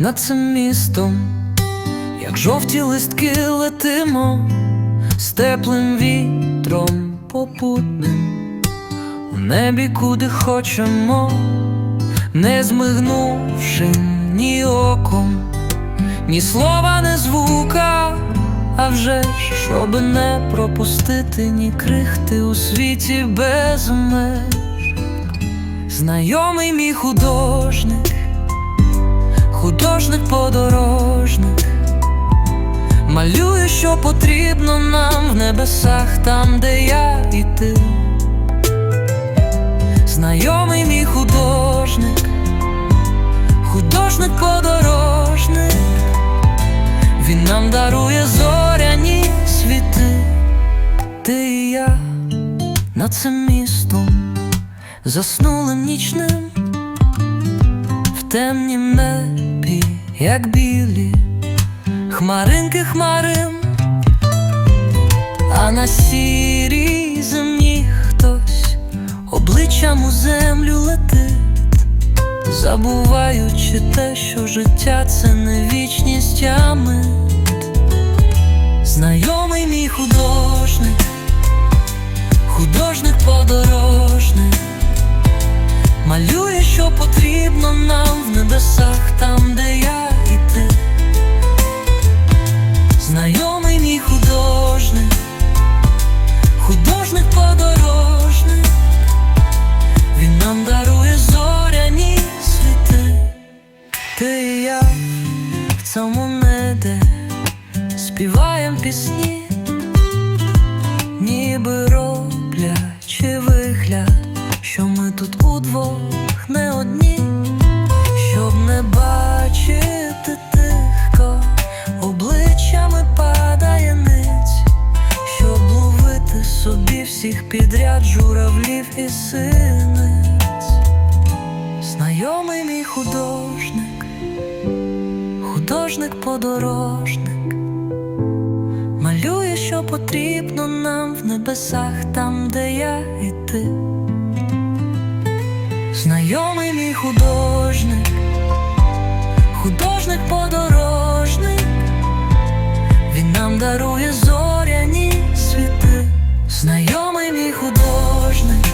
над цим містом, як жовті листки летимо з теплим вітром попутним, у небі куди хочемо, не змигнувши ні оком, ні слова, ні звука, а вже ж, щоби не пропустити ні крихти у світі без меж. Знайомий мій художник, малює, що потрібно нам в небесах, там, де я і ти. Знайомий мій художник, художник подорожник, він нам дарує зоряні світи, ти і я над цим містом заснулим нічним. В темнім небі, як білі хмаринки хмарин, а на сірій землі хтось обличчям у землю летить, забуваючи те, що життя це не вічність, а мить. Знайомий мій художник, художник подорожник. Малює, що потрібно нам в небесах, там, де я і ти. Цьому небі співаєм пісні, ніби роблячи вигляд, що ми тут удвох не одні, щоб не бачити тихо, обличчями падає ниць, щоб ловити собі всіх підряд журавлів і синиць. Знайомий мій художник, художник, подорожник, малює, що потрібно нам в небесах, там, де я і ти. Знайомий мій художник, художник подорожник, він нам дарує зоряні світи, знайомий мій художник,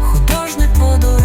художник подорожник.